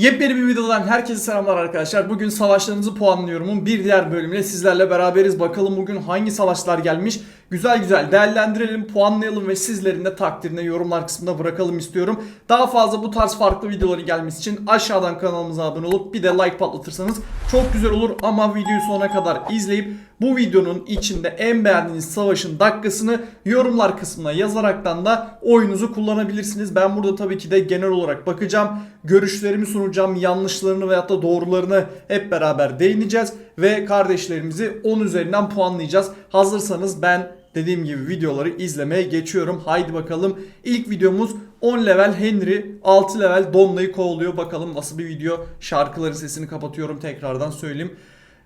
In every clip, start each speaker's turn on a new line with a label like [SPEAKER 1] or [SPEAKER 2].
[SPEAKER 1] Yepyeni bir videodan herkese selamlar arkadaşlar. Bugün savaşlarınızı puanlıyorumun bir diğer bölümüyle sizlerle beraberiz. Bakalım bugün hangi savaşlar gelmiş. Güzel güzel değerlendirelim, puanlayalım ve sizlerin de takdirine yorumlar kısmında bırakalım istiyorum. Daha fazla bu tarz farklı videoların gelmesi için aşağıdan kanalımıza abone olup bir de like patlatırsanız çok güzel olur. Ama videoyu sonuna kadar izleyip bu videonun içinde en beğendiğiniz savaşın dakikasını yorumlar kısmına yazaraktan da oyunuzu kullanabilirsiniz. Ben burada tabii ki de genel olarak bakacağım. Görüşlerimi sunacağım. Yanlışlarını veyahut da doğrularını hep beraber değineceğiz. Ve kardeşlerimizi 10 üzerinden puanlayacağız. Hazırsanız ben dediğim gibi videoları izlemeye geçiyorum. Haydi bakalım. İlk videomuz 10 level Henry, 6 level Donna'yı kovalıyor. Bakalım nasıl bir video. Şarkıların sesini kapatıyorum tekrardan söyleyeyim.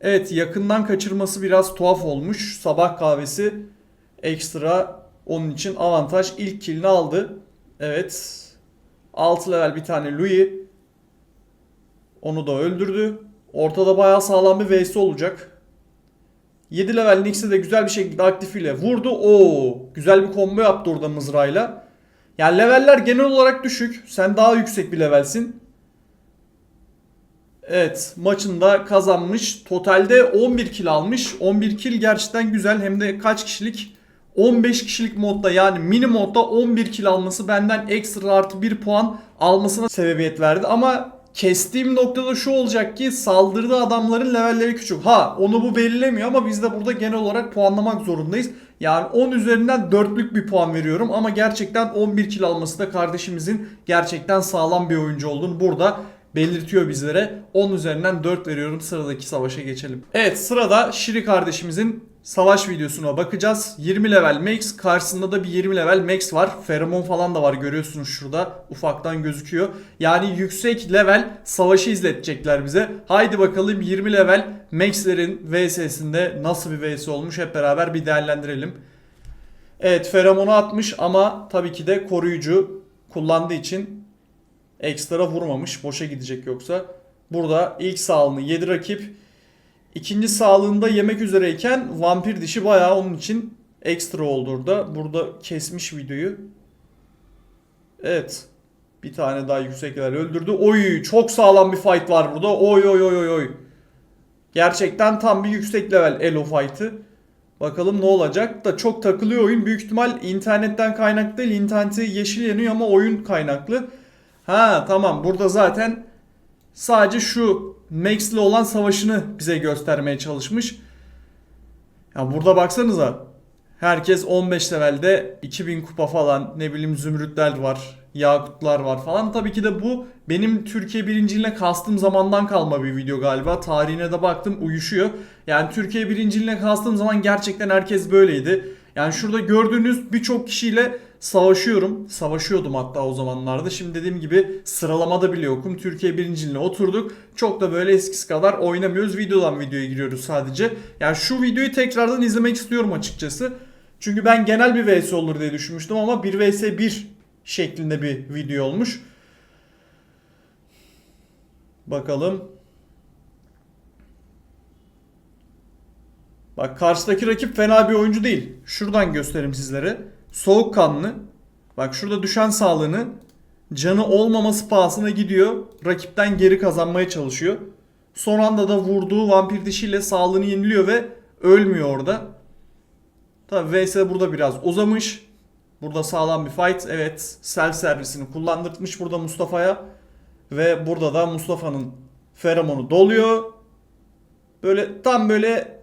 [SPEAKER 1] Evet yakından kaçırması biraz tuhaf olmuş. Sabah kahvesi ekstra onun için avantaj. İlk killini aldı. Evet. 6 level bir tane Louis. Onu da öldürdü. Ortada bayağı sağlam bir vs olacak. 7 level Nix'e de güzel bir şekilde aktifiyle vurdu. Oo, güzel bir combo yaptı orada mızrağıyla. Yani leveller genel olarak düşük. Sen daha yüksek bir levelsin. Evet maçında kazanmış. Totalde 11 kill almış. 11 kill gerçekten güzel. Hem de kaç kişilik? 15 kişilik modda yani mini modda 11 kill alması benden ekstra artı 1 puan almasına sebebiyet verdi. Ama kestiğim noktada şu olacak ki saldırdığı adamların levelleri küçük. Ha onu bu belirlemiyor ama biz de burada genel olarak puanlamak zorundayız. Yani 10 üzerinden 4'lük bir puan veriyorum ama gerçekten 11 kill alması da kardeşimizin gerçekten sağlam bir oyuncu olduğunu burada belirtiyor bizlere. 10 üzerinden 4 veriyorum. Sıradaki savaşa geçelim. Evet sırada Şiri kardeşimizin savaş videosuna bakacağız. 20 level Max karşısında da bir 20 level Max var. Feromon falan da var görüyorsunuz şurada ufaktan gözüküyor. Yani yüksek level savaşı izletecekler bize. Haydi bakalım 20 level Max'lerin VS'sinde nasıl bir VS olmuş hep beraber bir değerlendirelim. Evet Feromon'u atmış ama tabii ki de koruyucu kullandığı için ekstra vurmamış. Boşa gidecek yoksa. Burada ilk sağlığını yedi rakip. İkinci sağlığında yemek üzereyken vampir dişi bayağı onun için ekstra oldu orada. Burada kesmiş videoyu. Evet. Bir tane daha yüksek level öldürdü. Oy çok sağlam bir fight var burada. Oy oy oy oy oy. Gerçekten tam bir yüksek level elo fight'ı. Bakalım ne olacak da çok takılıyor oyun. Büyük ihtimal internetten kaynaklı değil. İnterneti yeşil yanıyor ama oyun kaynaklı. Ha tamam burada zaten sadece şu Max'le olan savaşını bize göstermeye çalışmış. Ya burada baksanıza. Herkes 15 levelde 2000 kupa falan ne bileyim zümrütler var, yakutlar var falan. Tabii ki de bu benim Türkiye birinciliğine kastığım zamandan kalma bir video galiba. Tarihine de baktım uyuşuyor. Yani Türkiye birinciliğine kastığım zaman gerçekten herkes böyleydi. Yani şurada gördüğünüz birçok kişiyle savaşıyorum. Savaşıyordum hatta o zamanlarda. Şimdi dediğim gibi sıralamada bile yokum. Türkiye birinciliğine oturduk. Çok da böyle eskisi kadar oynamıyoruz. Videodan videoya giriyoruz sadece. Yani şu videoyu tekrardan izlemek istiyorum açıkçası. Çünkü ben genel bir vs olur diye düşünmüştüm ama 1 vs 1 şeklinde bir video olmuş. Bakalım. Bak karşıdaki rakip fena bir oyuncu değil. Şuradan göstereyim sizlere. Soğukkanlı. Bak şurada düşen sağlığını canı olmaması pahasına gidiyor. Rakipten geri kazanmaya çalışıyor. Son anda da vurduğu vampir dişiyle sağlığını yeniliyor ve ölmüyor orada. Tabi VS burada biraz uzamış. Burada sağlam bir fight. Evet self servisini kullandırtmış burada Mustafa'ya. Ve burada da Mustafa'nın feromonu doluyor. Böyle tam böyle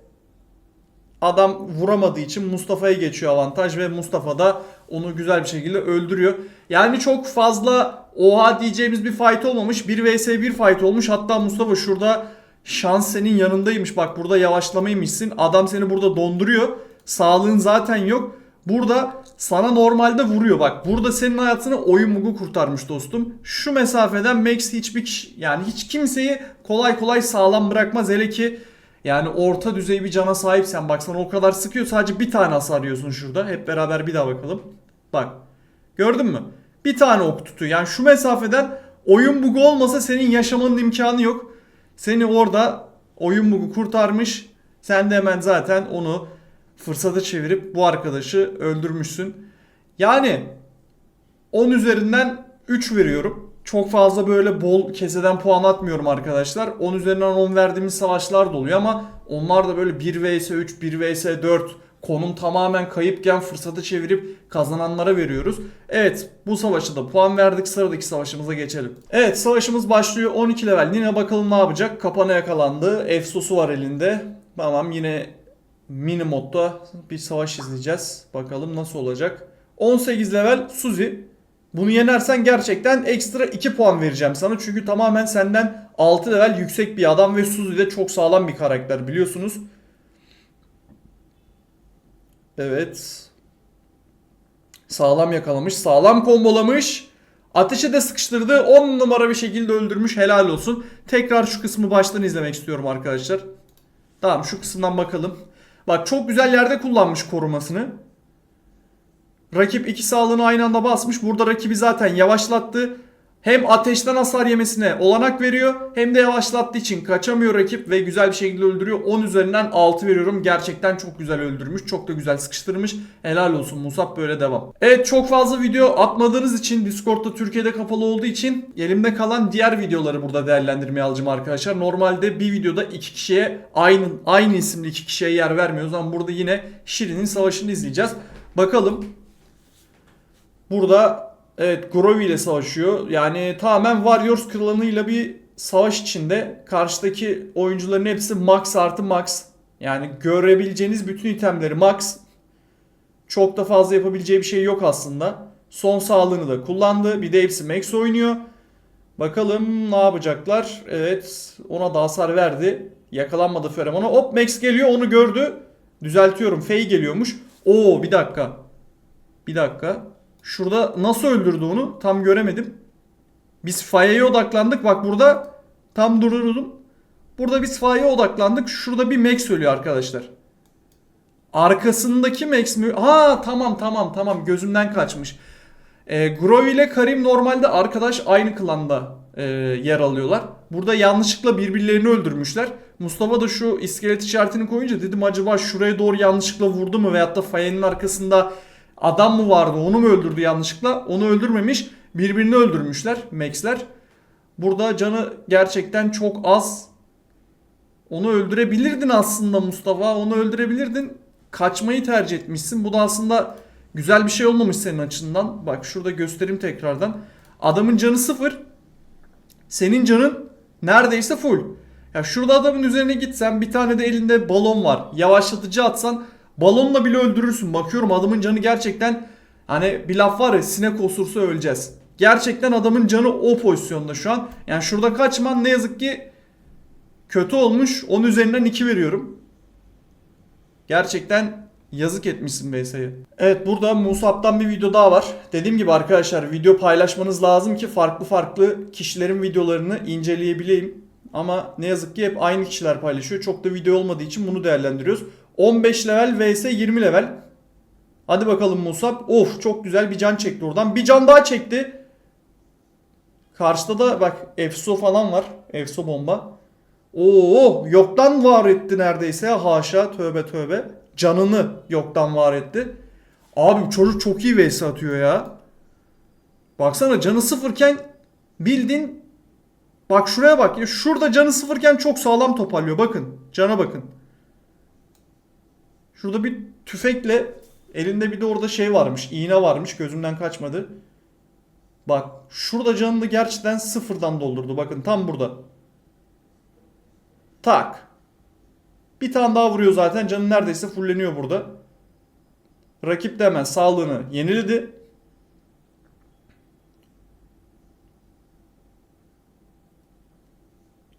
[SPEAKER 1] adam vuramadığı için Mustafa'ya geçiyor avantaj ve Mustafa da onu güzel bir şekilde öldürüyor. Yani çok fazla oha diyeceğimiz bir fight olmamış. 1 vs 1 fight olmuş. Hatta Mustafa şurada şans senin yanındaymış. Bak burada yavaşlamaymışsın. Adam seni burada donduruyor. Sağlığın zaten yok. Burada sana normalde vuruyor. Bak burada senin hayatını oyun bugu kurtarmış dostum. Şu mesafeden Max hiçbir yani hiç kimseyi kolay kolay sağlam bırakmaz. Hele ki yani orta düzey bir cana sahipsen bak sana o kadar sıkıyor sadece bir tane hasar yiyorsun şurada. Hep beraber bir daha bakalım. Bak gördün mü? Bir tane ok tutuyor. Yani şu mesafeden oyun bugu olmasa senin yaşamanın imkanı yok. Seni orada oyun bugu kurtarmış. Sen de hemen zaten onu fırsata çevirip bu arkadaşı öldürmüşsün. Yani 10 üzerinden 3 veriyorum. Çok fazla böyle bol keseden puan atmıyorum arkadaşlar. 10 üzerinden 10 verdiğimiz savaşlar da oluyor ama onlar da böyle 1 vs 3, 1 vs 4 konum tamamen kayıpken fırsatı çevirip kazananlara veriyoruz. Evet bu savaşa da puan verdik. Sıradaki savaşımıza geçelim. Evet savaşımız başlıyor. 12 level. Nine bakalım ne yapacak? Kapana yakalandı. Efsosu var elinde. Tamam yine mini modda bir savaş izleyeceğiz. Bakalım nasıl olacak. 18 level Suzi. Bunu yenersen gerçekten ekstra 2 puan vereceğim sana. Çünkü tamamen senden 6 level yüksek bir adam ve Suzi de çok sağlam bir karakter biliyorsunuz. Evet. Sağlam yakalamış. Sağlam kombolamış. Ateşe de sıkıştırdı. 10 numara bir şekilde öldürmüş. Helal olsun. Tekrar şu kısmı baştan izlemek istiyorum arkadaşlar. Tamam şu kısımdan bakalım. Bak çok güzel yerde kullanmış korumasını. Rakip iki sağlığını aynı anda basmış. Burada rakibi zaten yavaşlattı. Hem ateşten hasar yemesine olanak veriyor hem de yavaşlattığı için kaçamıyor rakip ve güzel bir şekilde öldürüyor. 10 üzerinden 6 veriyorum. Gerçekten çok güzel öldürmüş. Çok da güzel sıkıştırmış. Helal olsun Musab böyle devam. Evet çok fazla video atmadığınız için Discord'da Türkiye'de kapalı olduğu için elimde kalan diğer videoları burada değerlendirmeye alacağım arkadaşlar. Normalde bir videoda iki kişiye aynı aynı isimli iki kişiye yer vermiyoruz ama burada yine Şirin'in savaşını izleyeceğiz. Bakalım Burada evet Grovi ile savaşıyor. Yani tamamen Warriors klanıyla bir savaş içinde. Karşıdaki oyuncuların hepsi max artı max. Yani görebileceğiniz bütün itemleri max. Çok da fazla yapabileceği bir şey yok aslında. Son sağlığını da kullandı. Bir de hepsi max oynuyor. Bakalım ne yapacaklar. Evet ona da hasar verdi. Yakalanmadı Feromona. Hop max geliyor onu gördü. Düzeltiyorum. Fey geliyormuş. Oo bir dakika. Bir dakika. Şurada nasıl öldürdü onu tam göremedim. Biz Faye'ye odaklandık. Bak burada tam dururdum. Burada biz Faye'ye odaklandık. Şurada bir Max ölüyor arkadaşlar. Arkasındaki Max mi? Ha tamam tamam tamam gözümden kaçmış. E, Grove ile Karim normalde arkadaş aynı klanda e, yer alıyorlar. Burada yanlışlıkla birbirlerini öldürmüşler. Mustafa da şu iskelet işaretini koyunca dedim acaba şuraya doğru yanlışlıkla vurdu mu veyahut da Faye'nin arkasında adam mı vardı onu mu öldürdü yanlışlıkla? Onu öldürmemiş. Birbirini öldürmüşler Max'ler. Burada canı gerçekten çok az. Onu öldürebilirdin aslında Mustafa. Onu öldürebilirdin. Kaçmayı tercih etmişsin. Bu da aslında güzel bir şey olmamış senin açından. Bak şurada göstereyim tekrardan. Adamın canı sıfır. Senin canın neredeyse full. Ya şurada adamın üzerine gitsen bir tane de elinde balon var. Yavaşlatıcı atsan balonla bile öldürürsün. Bakıyorum adamın canı gerçekten hani bir laf var ya sinek osursa öleceğiz. Gerçekten adamın canı o pozisyonda şu an. Yani şurada kaçman ne yazık ki kötü olmuş. 10 üzerinden 2 veriyorum. Gerçekten yazık etmişsin Veysa'yı. Evet burada Musab'dan bir video daha var. Dediğim gibi arkadaşlar video paylaşmanız lazım ki farklı farklı kişilerin videolarını inceleyebileyim. Ama ne yazık ki hep aynı kişiler paylaşıyor. Çok da video olmadığı için bunu değerlendiriyoruz. 15 level vs 20 level. Hadi bakalım Musab. Of çok güzel bir can çekti oradan. Bir can daha çekti. Karşıda da bak Efso falan var. Efso bomba. Oo yoktan var etti neredeyse. Haşa tövbe tövbe. Canını yoktan var etti. Abi çocuk çok iyi vs atıyor ya. Baksana canı sıfırken bildin Bak şuraya bak. Şurada canı sıfırken çok sağlam toparlıyor. Bakın. Cana bakın. Şurada bir tüfekle elinde bir de orada şey varmış. iğne varmış. Gözümden kaçmadı. Bak şurada canını gerçekten sıfırdan doldurdu. Bakın tam burada. Tak. Bir tane daha vuruyor zaten. Canı neredeyse fulleniyor burada. Rakip de hemen sağlığını yeniledi.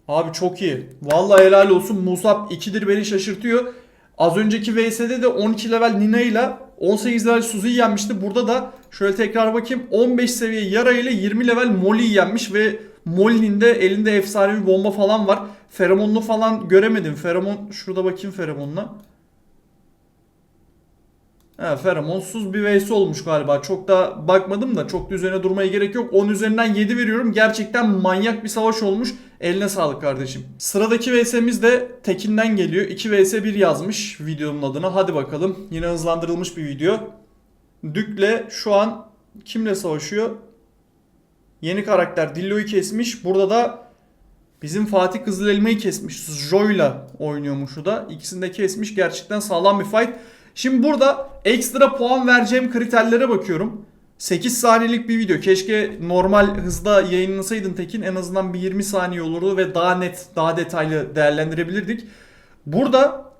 [SPEAKER 1] Abi çok iyi. Vallahi helal olsun. Musab 2'dir beni şaşırtıyor. Az önceki VS'de de 12 level Nina ile 18 level Suzu'yu yenmişti. Burada da şöyle tekrar bakayım 15 seviye Yara ile 20 level Molly'yi yenmiş ve Molly'nin de elinde efsane bir bomba falan var. Feromonlu falan göremedim. Feromon şurada bakayım feromonla. He, feromonsuz bir vs olmuş galiba. Çok da bakmadım da çok da üzerine durmaya gerek yok. 10 üzerinden 7 veriyorum. Gerçekten manyak bir savaş olmuş. Eline sağlık kardeşim. Sıradaki vs'miz de Tekin'den geliyor. 2 vs 1 yazmış videonun adına. Hadi bakalım. Yine hızlandırılmış bir video. Dük'le şu an kimle savaşıyor? Yeni karakter Dillo'yu kesmiş. Burada da bizim Fatih Kızılelma'yı kesmiş. Joy'la oynuyormuş o da. İkisini de kesmiş. Gerçekten sağlam bir fight. Şimdi burada ekstra puan vereceğim kriterlere bakıyorum. 8 saniyelik bir video. Keşke normal hızda yayınlasaydın Tekin. En azından bir 20 saniye olurdu ve daha net, daha detaylı değerlendirebilirdik. Burada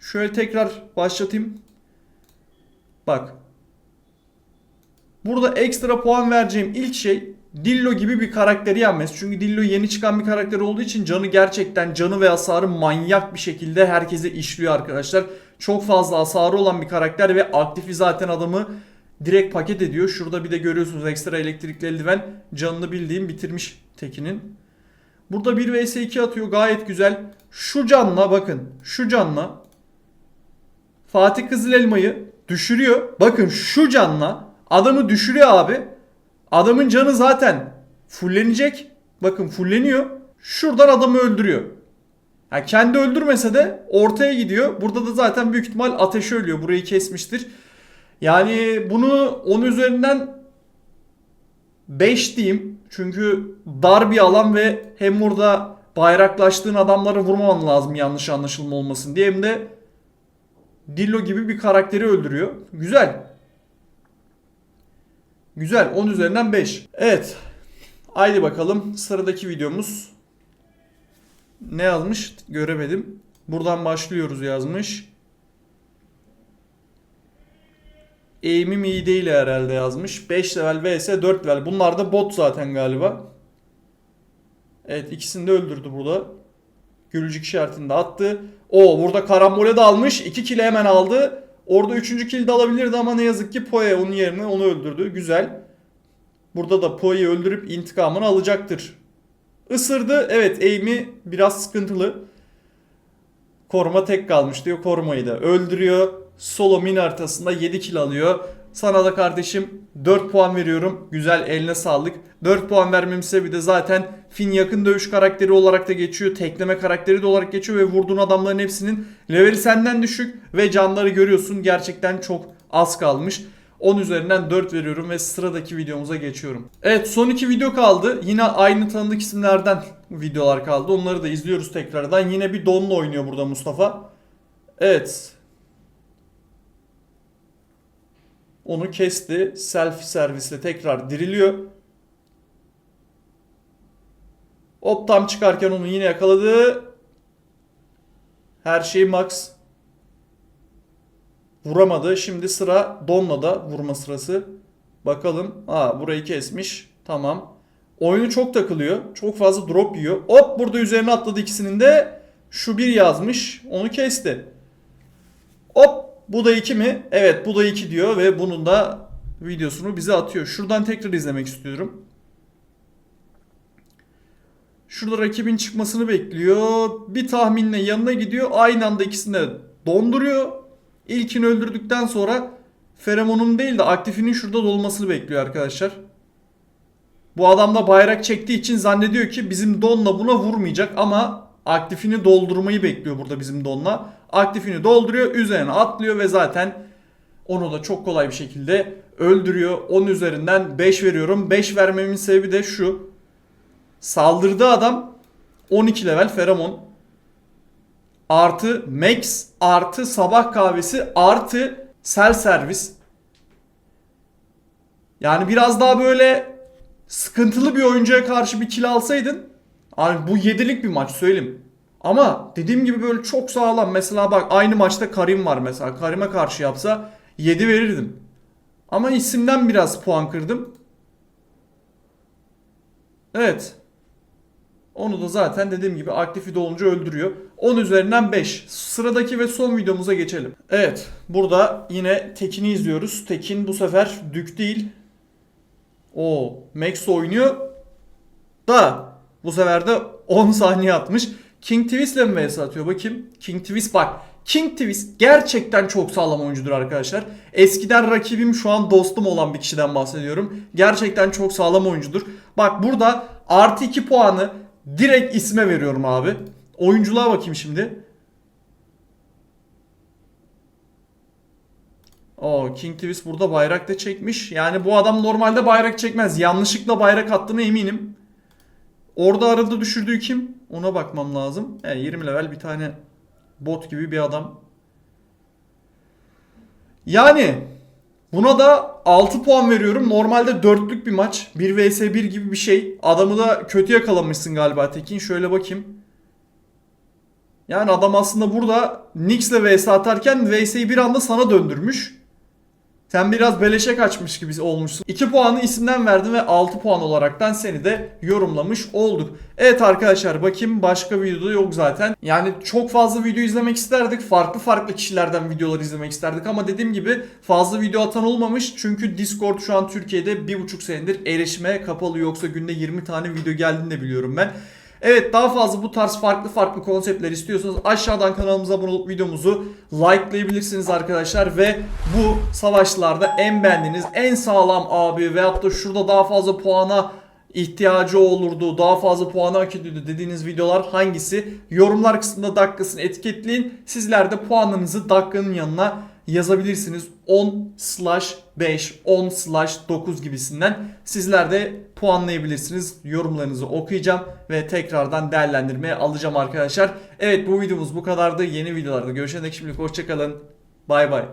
[SPEAKER 1] şöyle tekrar başlatayım. Bak. Burada ekstra puan vereceğim ilk şey Dillo gibi bir karakteri yenmesi. Çünkü Dillo yeni çıkan bir karakter olduğu için canı gerçekten canı ve hasarı manyak bir şekilde herkese işliyor arkadaşlar. Çok fazla hasarı olan bir karakter ve aktifi zaten adamı direkt paket ediyor. Şurada bir de görüyorsunuz ekstra elektrikli eldiven canını bildiğim bitirmiş Tekin'in. Burada 1 vs 2 atıyor gayet güzel. Şu canla bakın şu canla Fatih Kızılelma'yı düşürüyor. Bakın şu canla adamı düşürüyor abi. Adamın canı zaten fullenecek. Bakın fulleniyor. Şuradan adamı öldürüyor. Yani kendi öldürmese de ortaya gidiyor. Burada da zaten büyük ihtimal ateşi ölüyor. Burayı kesmiştir. Yani bunu 10 üzerinden 5 diyeyim. Çünkü dar bir alan ve hem burada bayraklaştığın adamları vurmaman lazım yanlış anlaşılma olmasın diye hem de Dillo gibi bir karakteri öldürüyor. Güzel. Güzel. 10 üzerinden 5. Evet. Haydi bakalım. Sıradaki videomuz. Ne yazmış? Göremedim. Buradan başlıyoruz yazmış. Eğimim iyi değil herhalde yazmış. 5 level vs 4 level. Bunlar da bot zaten galiba. Evet ikisini de öldürdü burada. Gülücük işaretini de attı. O burada karambole de almış. 2 kill hemen aldı. Orada 3. kill de alabilirdi ama ne yazık ki Poe onun yerine onu öldürdü. Güzel. Burada da Poe'yi öldürüp intikamını alacaktır. Isırdı. Evet aim'i biraz sıkıntılı. Koruma tek kalmış diyor. Korumayı da öldürüyor. Solo min haritasında 7 kill alıyor. Sana da kardeşim 4 puan veriyorum. Güzel eline sağlık. 4 puan vermemin sebebi de zaten Finn yakın dövüş karakteri olarak da geçiyor. Tekleme karakteri de olarak geçiyor ve vurduğun adamların hepsinin leveli senden düşük ve canları görüyorsun. Gerçekten çok az kalmış. 10 üzerinden 4 veriyorum ve sıradaki videomuza geçiyorum. Evet son iki video kaldı. Yine aynı tanıdık isimlerden videolar kaldı. Onları da izliyoruz tekrardan. Yine bir Don'la oynuyor burada Mustafa. Evet. Onu kesti. Self servisle tekrar diriliyor. Hop tam çıkarken onu yine yakaladı. Her şey max. Vuramadı. Şimdi sıra Don'la da vurma sırası. Bakalım. Aa burayı kesmiş. Tamam. Oyunu çok takılıyor. Çok fazla drop yiyor. Hop burada üzerine atladı ikisinin de. Şu bir yazmış. Onu kesti. Hop bu da 2 mi? Evet bu da 2 diyor ve bunun da videosunu bize atıyor. Şuradan tekrar izlemek istiyorum. Şurada rakibin çıkmasını bekliyor. Bir tahminle yanına gidiyor. Aynı anda ikisini donduruyor. İlkini öldürdükten sonra feromonun değil de aktifinin şurada dolmasını bekliyor arkadaşlar. Bu adam da bayrak çektiği için zannediyor ki bizim donla buna vurmayacak ama aktifini doldurmayı bekliyor burada bizim donla. Aktifini dolduruyor, üzerine atlıyor ve zaten onu da çok kolay bir şekilde öldürüyor. 10 üzerinden 5 veriyorum. 5 vermemin sebebi de şu. Saldırdığı adam 12 level feromon. Artı max artı sabah kahvesi artı sel servis. Yani biraz daha böyle sıkıntılı bir oyuncuya karşı bir kill alsaydın Abi bu yedilik bir maç söyleyeyim. Ama dediğim gibi böyle çok sağlam. Mesela bak aynı maçta Karim var mesela. Karim'e karşı yapsa 7 verirdim. Ama isimden biraz puan kırdım. Evet. Onu da zaten dediğim gibi aktifi dolunca öldürüyor. 10 üzerinden 5. Sıradaki ve son videomuza geçelim. Evet. Burada yine Tekin'i izliyoruz. Tekin bu sefer Dük değil. O Max oynuyor. Da bu sefer de 10 saniye atmış. King Twist'le mi vs atıyor bakayım. King Twist bak. King Twist gerçekten çok sağlam oyuncudur arkadaşlar. Eskiden rakibim şu an dostum olan bir kişiden bahsediyorum. Gerçekten çok sağlam oyuncudur. Bak burada artı 2 puanı direkt isme veriyorum abi. Oyunculuğa bakayım şimdi. O King Twist burada bayrak da çekmiş. Yani bu adam normalde bayrak çekmez. Yanlışlıkla bayrak attığına eminim. Orada arada düşürdüğü kim? Ona bakmam lazım. E, 20 level bir tane bot gibi bir adam. Yani buna da 6 puan veriyorum. Normalde 4'lük bir maç. 1 vs 1 gibi bir şey. Adamı da kötü yakalamışsın galiba Tekin. Şöyle bakayım. Yani adam aslında burada Nyx'le vs atarken vs'yi bir anda sana döndürmüş. Sen biraz beleşe kaçmış gibi olmuşsun. 2 puanı isimden verdin ve 6 puan olaraktan seni de yorumlamış olduk. Evet arkadaşlar bakayım başka videoda yok zaten. Yani çok fazla video izlemek isterdik. Farklı farklı kişilerden videolar izlemek isterdik ama dediğim gibi fazla video atan olmamış. Çünkü Discord şu an Türkiye'de 1,5 senedir erişime kapalı yoksa günde 20 tane video geldiğini de biliyorum ben. Evet daha fazla bu tarz farklı farklı konseptler istiyorsanız aşağıdan kanalımıza abone olup videomuzu likelayabilirsiniz arkadaşlar ve bu savaşlarda en beğendiğiniz en sağlam abi veyahut da şurada daha fazla puana ihtiyacı olurdu, daha fazla puanı hak ediyordu dediğiniz videolar hangisi? Yorumlar kısmında dakikasını etiketleyin. Sizler de puanınızı dakikanın yanına yazabilirsiniz. 10 slash 5, 10 slash 9 gibisinden. Sizler de puanlayabilirsiniz. Yorumlarınızı okuyacağım ve tekrardan değerlendirmeye alacağım arkadaşlar. Evet bu videomuz bu kadardı. Yeni videolarda görüşene dek şimdilik hoşçakalın. Bay bay.